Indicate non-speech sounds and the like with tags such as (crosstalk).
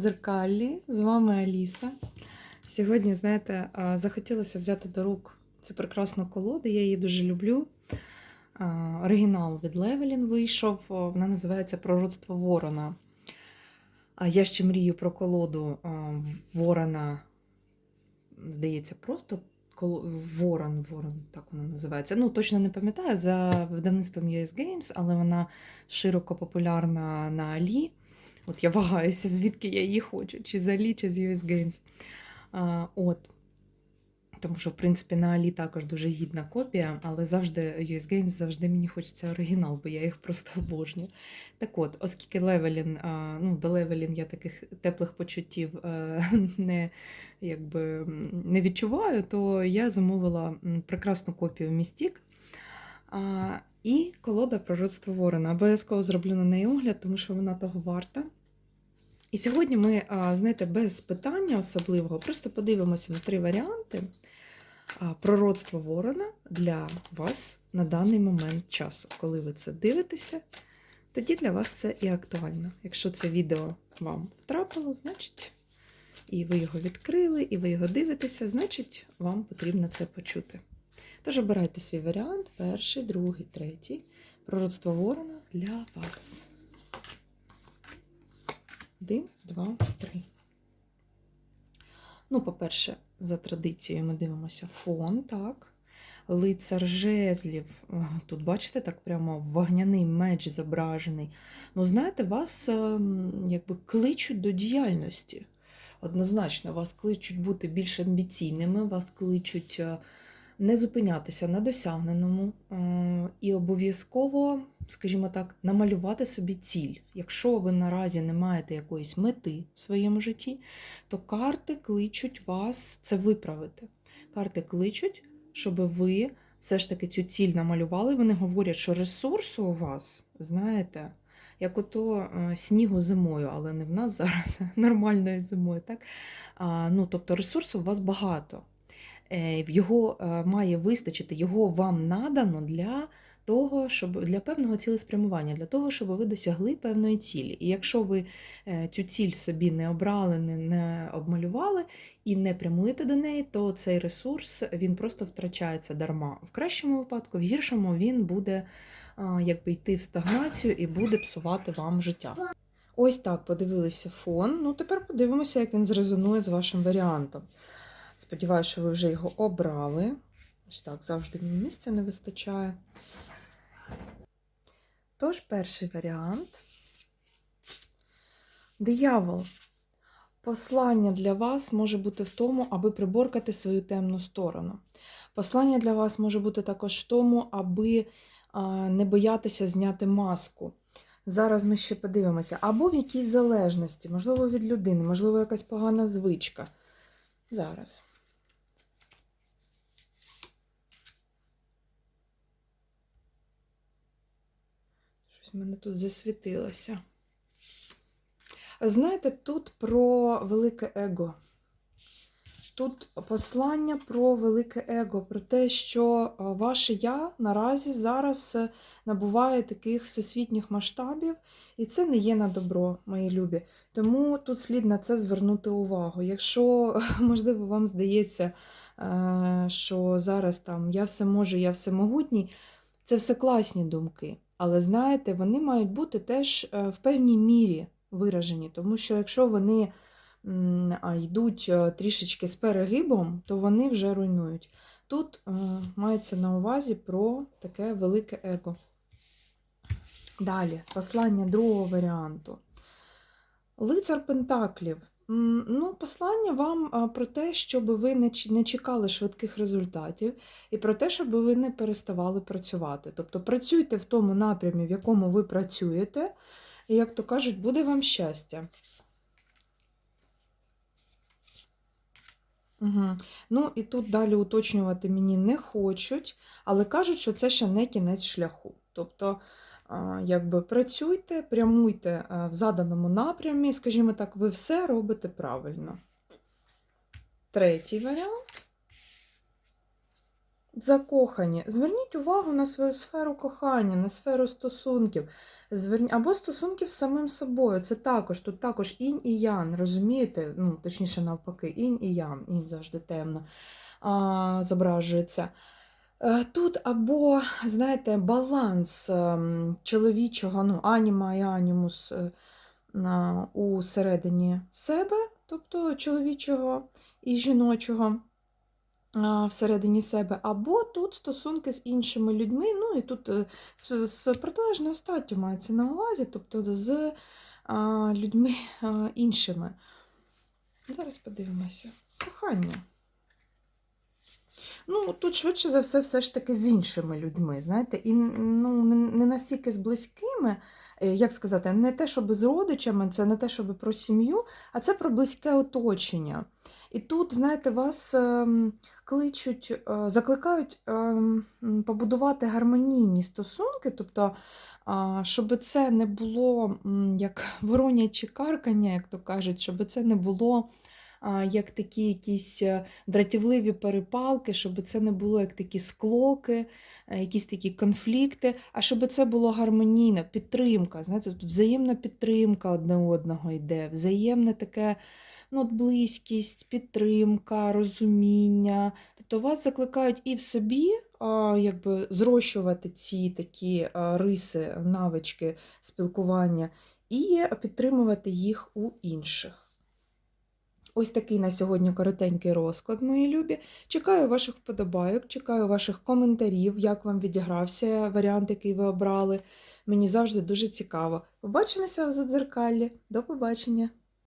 Дзеркаллі, з вами Аліса. Сьогодні, знаєте, захотілося взяти до рук цю прекрасну колоду, я її дуже люблю. Оригінал від Левелін вийшов, вона називається Пророцтво Ворона. Я ще мрію про колоду Ворона, здається, просто Ворон, Ворон, так вона називається. Ну, точно не пам'ятаю за видавництвом US Games, але вона широко популярна на Алі. От я вагаюся, звідки я її хочу, чи з Алі, чи з US Games. А, от. Тому що, в принципі, на Алі також дуже гідна копія, але завжди US Games завжди мені хочеться оригінал, бо я їх просто обожнюю. Так от, оскільки Левелін, ну, до Левелін я таких теплих почуттів е, (laughs) не, якби, не відчуваю, то я замовила прекрасну копію Містік. І колода Пророцтво Ворона. Обов'язково зроблю на неї огляд, тому що вона того варта. І сьогодні ми, знаєте, без питання особливого, просто подивимося на три варіанти а, пророцтво Ворона для вас на даний момент часу. Коли ви це дивитеся, тоді для вас це і актуально. Якщо це відео вам втрапило, значить, і ви його відкрили, і ви його дивитеся, значить, вам потрібно це почути. Тож обирайте свій варіант: перший, другий, третій. Пророцтво Ворона для вас. Один, два, три. Ну, по-перше, за традицією ми дивимося фон, так. Лицар жезлів. Тут, бачите, так прямо вогняний меч зображений. Ну, знаєте, вас ем, якби кличуть до діяльності. Однозначно, вас кличуть бути більш амбіційними, вас кличуть е, не зупинятися на досягненому е, і обов'язково, скажімо так, намалювати собі ціль. Якщо ви наразі не маєте якоїсь мети в своєму житті, то карти кличуть вас це виправити. Карти кличуть, щоб ви все ж таки цю ціль намалювали. Вони говорять, що ресурсу у вас, знаєте, як ото е, снігу зимою, але не в нас зараз, нормальною зимою. так? А, ну, тобто ресурсу у вас багато. Е, Його е, має вистачити, його вам надано для того, щоб для певного цілеспрямування, для того, щоб ви досягли певної цілі. І якщо ви е, цю ціль собі не обрали, не обмалювали і не прямуєте до неї, то цей ресурс він просто втрачається дарма. В кращому випадку, в гіршому він буде якби йти в стагнацію і буде псувати вам життя. Ось так подивилися фон. Ну, тепер подивимося, як він зрезонує з вашим варіантом. Сподіваюся, що ви вже його обрали. Ось так, завжди мені місця не вистачає. Тож, перший варіант. Диявол. Послання для вас може бути в тому, аби приборкати свою темну сторону. Послання для вас може бути також в тому, аби не боятися зняти маску. Зараз ми ще подивимося. Або в якійсь залежності, можливо, від людини, можливо, якась погана звичка. Зараз. Щось в мене тут засвітилося. Знаєте, тут про велике его. Тут послання про велике его, про те, що е, ваше я наразі зараз е, набуває таких всесвітніх масштабів, і це не є на добро, мої любі. Тому тут слід на це звернути увагу. Якщо, (laughs) можливо, вам здається, е, що зараз там я все можу, я все могутній, це все класні думки. Але знаєте, вони мають бути теж е, в певній мірі виражені, тому що якщо вони йдуть е, трішечки з перегибом, то вони вже руйнують. Тут е, мається на увазі про таке велике его. Далі, послання другого варіанту. Лицар Пентаклів. Ну, послання вам про те, щоб ви не чекали швидких результатів, і про те, щоб ви не переставали працювати. Тобто працюйте в тому напрямі, в якому ви працюєте, і, як то кажуть, буде вам щастя. Угу. Ну і тут далі уточнювати мені не хочуть, але кажуть, що це ще не кінець шляху. Тобто, якби працюйте, прямуйте в заданому напрямі, скажімо так, ви все робите правильно. Третій варіант. Закохані. Зверніть увагу на свою сферу кохання, на сферу стосунків. Зверніть, або стосунків з самим собою. Це також, тут також інь і ян, розумієте? Ну, точніше, навпаки, інь і ян, інь завжди темно а, зображується. Е, Тут або, знаєте, баланс ем, чоловічого, ну, аніма і анімус е, у середині себе, тобто чоловічого і жіночого всередині себе, або тут стосунки з іншими людьми, ну і тут е, з, з протилежною статтю мається на увазі, тобто з а, людьми (laughs) а, іншими. Зараз подивимося. Кохання. Ну, тут швидше за все, все ж таки з іншими людьми, знаєте, і ну, не, не настільки з близькими, е, як сказати, не те, щоб з родичами, це не те, щоб про сім'ю, а це про близьке оточення. І тут, знаєте, вас ем, кличуть, е, закликають ем, побудувати гармонійні стосунки, тобто, щоб це не було як вороняче каркання, як то кажуть, щоб це не було як такі якісь е, дратівливі перепалки, щоб це не було як такі склоки, е, якісь такі конфлікти, а щоб це було гармонійна підтримка. Знаєте, тут взаємна підтримка одне одного йде, взаємне таке ну, от близькість, підтримка, розуміння. Тобто вас закликають і в собі якби, зрощувати ці такі риси, навички спілкування, і підтримувати їх у інших. Ось такий на сьогодні коротенький розклад, мої любі. Чекаю ваших вподобайок, чекаю ваших коментарів, як вам відігрався варіант, який ви обрали. Мені завжди дуже цікаво. Побачимося в задзеркаллі. До побачення!